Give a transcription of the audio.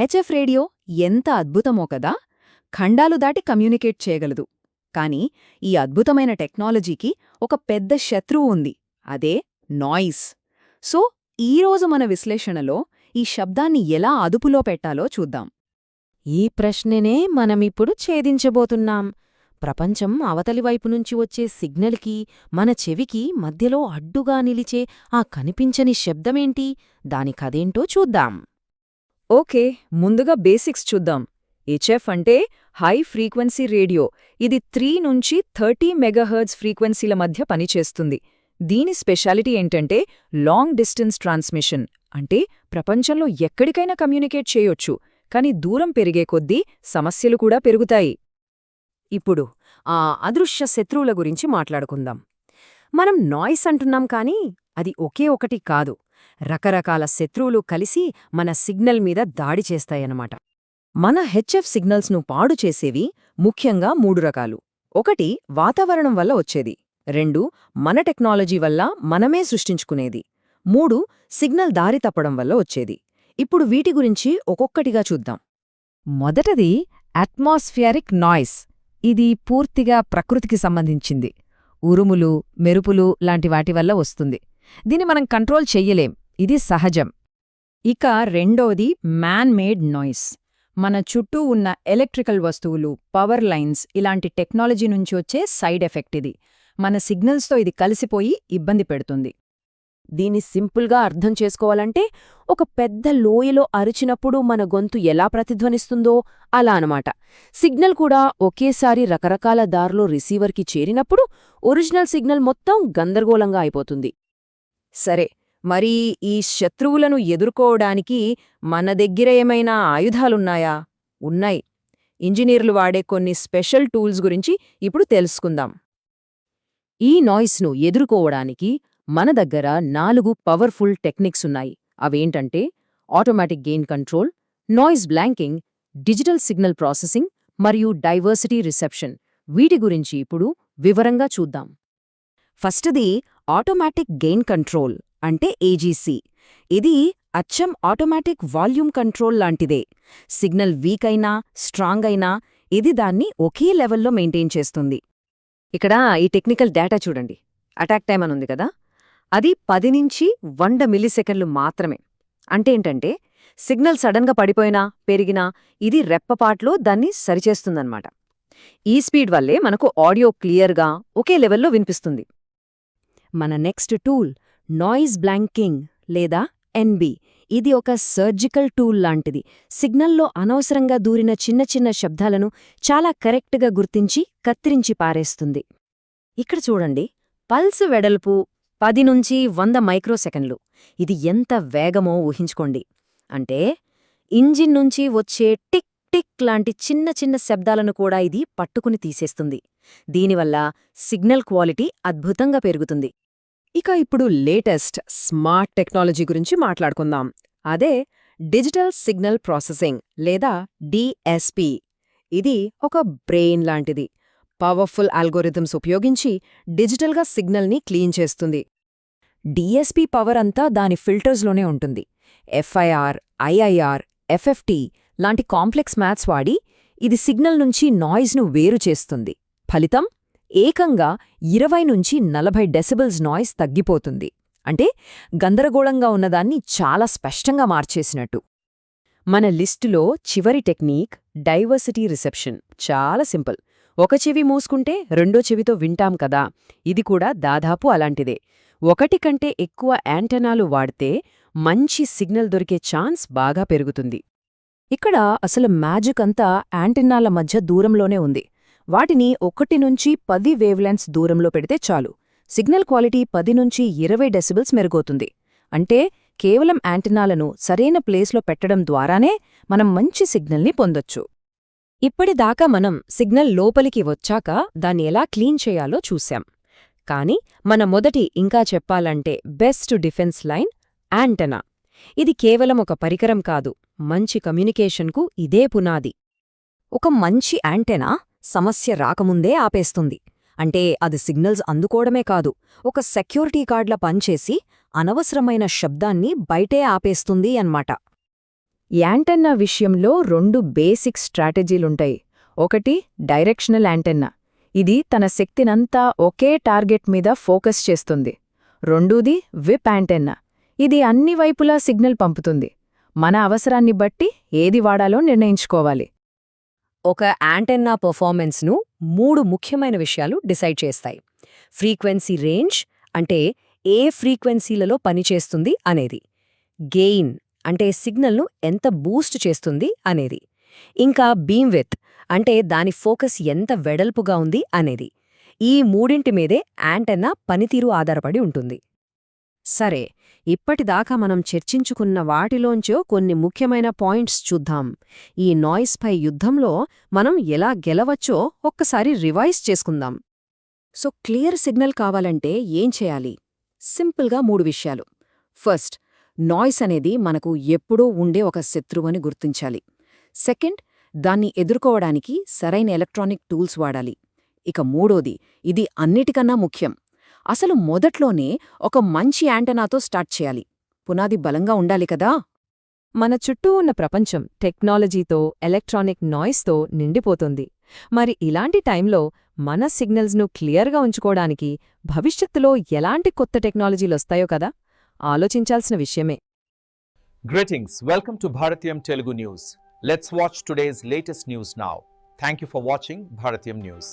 HF radio ఎంత అద్భుతమో కదా! ఖండాలు దాటి కమ్యూనికేట్ చేయగలదు. కానీ ఈ అద్భుతమైన టెక్నాలజీకి ఒక పెద్ద శత్రువు ఉంది. అదే నాయిస్. సో ఈరోజు మన విశ్లేషణలో ఈ శబ్దాన్ని ఎలా అదుపులో పెట్టాలో చూద్దాం. ఈ ప్రశ్ననే మనమిప్పుడు ఛేదించబోతున్నాం. ప్రపంచం అవతలి నుంచి వచ్చే సిగ్నల్కి మన చెవికి మధ్యలో అడ్డుగా నిలిచే ఆ కనిపించని శబ్దమేంటి? దాని కదేంటో చూద్దాం. ఓకే ముందుగా బేసిక్స్ చూద్దాం. హెచ్ఎఫ్ అంటే హై ఫ్రీక్వెన్సీ రేడియో. ఇది త్రీ నుంచి థర్టీ మెగాహర్జ్ ఫ్రీక్వెన్సీల మధ్య పనిచేస్తుంది. దీని స్పెషాలిటీ ఏంటంటే లాంగ్ డిస్టెన్స్ ట్రాన్స్మిషన్. అంటే ప్రపంచంలో ఎక్కడికైనా కమ్యూనికేట్ చేయొచ్చు కాని దూరం పెరిగే కొద్దీ సమస్యలు కూడా పెరుగుతాయి. ఇప్పుడు ఆ అదృశ్య శత్రువుల గురించి మాట్లాడుకుందాం. మనం నాయిస్ అంటున్నాం కానీ అది ఒకే ఒకటి కాదు. రకరకాల శత్రువులు కలిసి మన సిగ్నల్ మీద దాడి చేస్తాయన్నమాట. మన హెచ్ఎఫ్ సిగ్నల్స్ను పాడు చేసేవి ముఖ్యంగా మూడు రకాలు. ఒకటి వాతావరణం వల్ల వచ్చేది. రెండు మన టెక్నాలజీ వల్ల మనమే సృష్టించుకునేది. మూడు సిగ్నల్ దారి తప్పడం వల్ల వచ్చేది. ఇప్పుడు వీటి గురించి ఒక్కొక్కటిగా చూద్దాం. మొదటది అట్మాస్ఫియరిక్ నాయిస్. ఇది పూర్తిగా ప్రకృతికి సంబంధించింది. ఉరుములు మెరుపులు లాంటి వాటి వల్ల వస్తుంది. దీన్ని మనం కంట్రోల్ చెయ్యలేం. ఇది సహజం. ఇక రెండోది మ్యాన్ మేడ్ నాయిస్ మన చుట్టూ ఉన్న ఎలక్ట్రికల్ వస్తువులు పవర్ లైన్స్ ఇలాంటి టెక్నాలజీ నుంచి వచ్చే సైడ్ ఎఫెక్ట్ ఇది. మన సిగ్నల్స్తో ఇది కలిసిపోయి ఇబ్బంది పెడుతుంది. దీన్ని సింపుల్గా అర్థం చేసుకోవాలంటే ఒక పెద్ద లోయలో అరిచినప్పుడు మన గొంతు ఎలా ప్రతిధ్వనిస్తుందో అలా అనమాట సిగ్నల్ కూడా ఒకేసారి రకరకాల దారిలో రిసీవర్కి చేరినప్పుడు ఒరిజినల్ సిగ్నల్ మొత్తం గందరగోళంగా అయిపోతుంది. సరే మరి ఈ శత్రువులను ఎదుర్కోవడానికి మన దగ్గర ఏమైనా ఆయుధాలున్నాయా? ఉన్నాయి. ఇంజనీర్లు వాడే కొన్ని స్పెషల్ టూల్స్ గురించి ఇప్పుడు తెలుసుకుందాం. ఈ నాయిస్ను ఎదుర్కోవడానికి మన దగ్గర నాలుగు పవర్ఫుల్ టెక్నిక్స్ ఉన్నాయి. అవేంటంటే automatic gain control noise blanking digital signal processing మరియు డైవర్సిటీ రిసెప్షన్. వీటి గురించి ఇప్పుడు వివరంగా చూద్దాం. ఫస్ట్ది ఆటోమేటిక్ గెయిన్ కంట్రోల్ అంటే ఏజీసీ ఇది అచ్చం ఆటోమేటిక్ వాల్యూమ్ కంట్రోల్ లాంటిదే. సిగ్నల్ వీక్ అయినా స్ట్రాంగ్ అయినా ఇది దాన్ని ఒకే లెవెల్లో మెయింటైన్ చేస్తుంది. ఇక్కడ ఈ టెక్నికల్ డేటా చూడండి. అటాక్ టైం అనుంది కదా? అది పది నుంచి వంద మిల్లీసెకండ్లు మాత్రమే. అంటే ఏంటంటే సిగ్నల్ సడన్గా పడిపోయినా పెరిగినా ఇది రెప్పపాట్లో దాన్ని సరిచేస్తుందన్నమాట. ఈ స్పీడ్ వల్లే మనకు ఆడియో క్లియర్గా ఒకే లెవెల్లో వినిపిస్తుంది. మన నెక్స్ట్ టూల్ నాయిస్ బ్లాంకింగ్ లేదా ఎన్బి. ఇది ఒక సర్జికల్ టూల్ లాంటిది. సిగ్నల్లో అనవసరంగా దూరిన చిన్న చిన్న శబ్దాలను చాలా కరెక్ట్గా గుర్తించి కత్తిరించి పారేస్తుంది. ఇక్కడ చూడండి. పల్స్ వెడల్పు పది నుంచి వంద మైక్రోసెకండ్లు ఇది ఎంత వేగమో ఊహించుకోండి. అంటే ఇంజిన్ నుంచి వచ్చే టిక్ టిక్ లాంటి చిన్న చిన్న శబ్దాలను కూడా ఇది పట్టుకుని తీసేస్తుంది. దీనివల్ల సిగ్నల్ క్వాలిటీ అద్భుతంగా పెరుగుతుంది. ఇక ఇప్పుడు లేటెస్ట్ స్మార్ట్ టెక్నాలజీ గురించి మాట్లాడుకుందాం. అదే డిజిటల్ సిగ్నల్ ప్రాసెసింగ్ లేదా డిఎస్పి ఇది ఒక బ్రెయిన్ లాంటిది. పవర్ఫుల్ అల్గోరిథమ్స్ ఉపయోగించి డిజిటల్గా సిగ్నల్ని క్లీన్ చేస్తుంది. డిఎస్పి పవర్ అంతా దాని ఫిల్టర్స్లోనే ఉంటుంది. ఎఫ్ఐఆర్ ఐఐఆర్ ఎఫ్ఎఫ్టి లాంటి కాంప్లెక్స్ మ్యాథ్స్ వాడి ఇది సిగ్నల్ నుంచి నాయిస్ను వేరు చేస్తుంది. ఫలితం ఏకంగా ఇరవై నుంచి నలభై డెసిబుల్స్ నాయిస్ తగ్గిపోతుంది. అంటే గందరగోళంగా ఉన్నదాన్ని చాలా స్పష్టంగా మార్చేసినట్టు. మన లిస్టులో చివరి టెక్నీక్ డైవర్సిటీ రిసెప్షన్. చాలా సింపుల్. ఒక చెవి మూసుకుంటే రెండో చెవితో వింటాం కదా. ఇది కూడా దాదాపు అలాంటిదే. ఒకటి కంటే ఎక్కువ యాంటెనాలు వాడితే మంచి సిగ్నల్ దొరికే ఛాన్స్ బాగా పెరుగుతుంది. ఇక్కడ అసలు మ్యాజిక్ అంతా యాంటెన్నాల మధ్య దూరంలోనే ఉంది. వాటిని ఒకటి నుంచి పది వేవ్లెన్స్ దూరంలో పెడితే చాలు. సిగ్నల్ క్వాలిటీ పది నుంచి ఇరవై డెసిబుల్స్ మెరుగవుతుంది. అంటే కేవలం యాంటెనాలను సరైన ప్లేస్లో పెట్టడం ద్వారానే మనం మంచి సిగ్నల్ని పొందొచ్చు. ఇప్పటిదాకా మనం సిగ్నల్ లోపలికి వచ్చాక దాన్ని ఎలా క్లీన్ చేయాలో చూశాం. కాని మన మొదటి ఇంకా చెప్పాలంటే బెస్ట్ డిఫెన్స్ లైన్ యాంటెనా ఇది కేవలం ఒక పరికరం కాదు మంచి కమ్యూనికేషన్కు ఇదే పునాది. ఒక మంచి యాంటెనా సమస్య రాకముందే ఆపేస్తుంది. అంటే అది సిగ్నల్స్ అందుకోవడమే కాదు ఒక సెక్యూరిటీ గార్డ్ల పనిచేసి అనవసరమైన శబ్దాన్ని బయటే ఆపేస్తుంది అన్మాట యాంటెన్నా విషయంలో రెండు బేసిక్ స్ట్రాటజీలుంటాయి. ఒకటి డైరెక్షనల్ యాంటెన్నా. ఇది తన శక్తినంతా ఒకే టార్గెట్ మీద ఫోకస్ చేస్తుంది. రెండూది విప్ యాంటెన్నా. ఇది అన్ని వైపులా సిగ్నల్ పంపుతుంది. మన అవసరాన్ని బట్టి ఏది వాడాలో నిర్ణయించుకోవాలి. ఒక యాంటెన్నా పర్ఫార్మెన్స్ను మూడు ముఖ్యమైన విషయాలు డిసైడ్ చేస్తాయి. ఫ్రీక్వెన్సీ రేంజ్ అంటే ఏ ఫ్రీక్వెన్సీలలో పనిచేస్తుంది అనేది. గెయిన్ అంటే సిగ్నల్ను ఎంత బూస్ట్ చేస్తుంది అనేది. ఇంకా బీమ్ విత్ అంటే దాని ఫోకస్ ఎంత వెడల్పుగా ఉంది అనేది. ఈ మూడింటి మీదే యాంటెన్నా పనితీరు ఆధారపడి ఉంటుంది. సరే ఇప్పటిదాకా మనం చర్చించుకున్న వాటిలోంచో కొన్ని ముఖ్యమైన పాయింట్స్ చూద్దాం. ఈ నాయిస్ పై యుద్ధంలో మనం ఎలా గెలవచ్చో ఒక్కసారి రివైజ్ చేసుకుందాం. సో క్లియర్ సిగ్నల్ కావాలంటే ఏం చేయాలి? సింపుల్గా మూడు విషయాలు. ఫస్ట్ నాయిస్ అనేది మనకు ఎప్పుడూ ఉండే ఒక శత్రువని గుర్తించాలి. సెకండ్ దాన్ని ఎదుర్కోవడానికి సరైన ఎలక్ట్రానిక్ టూల్స్ వాడాలి. ఇక మూడోది ఇది అన్నిటికన్నా ముఖ్యం. అసలు మొదట్లోనే ఒక మంచి యాంటనాతో స్టార్ట్ చేయాలి పునాది బలంగా ఉండాలి కదా మన చుట్టూ ఉన్న ప్రపంచం టెక్నాలజీతో ఎలక్ట్రానిక్ నాయిస్తో నిండిపోతుంది మరి ఇలాంటి టైంలో మన సిగ్నల్స్ను క్లియర్గా ఉంచుకోవడానికి భవిష్యత్తులో ఎలాంటి కొత్త టెక్నాలజీలొస్తాయో కదా ఆలోచించాల్సిన విషయమే Greetings, welcome to Bharatiyam Telugu News. Let's watch today's latest news now. Thank you for watching Bharatiyam News.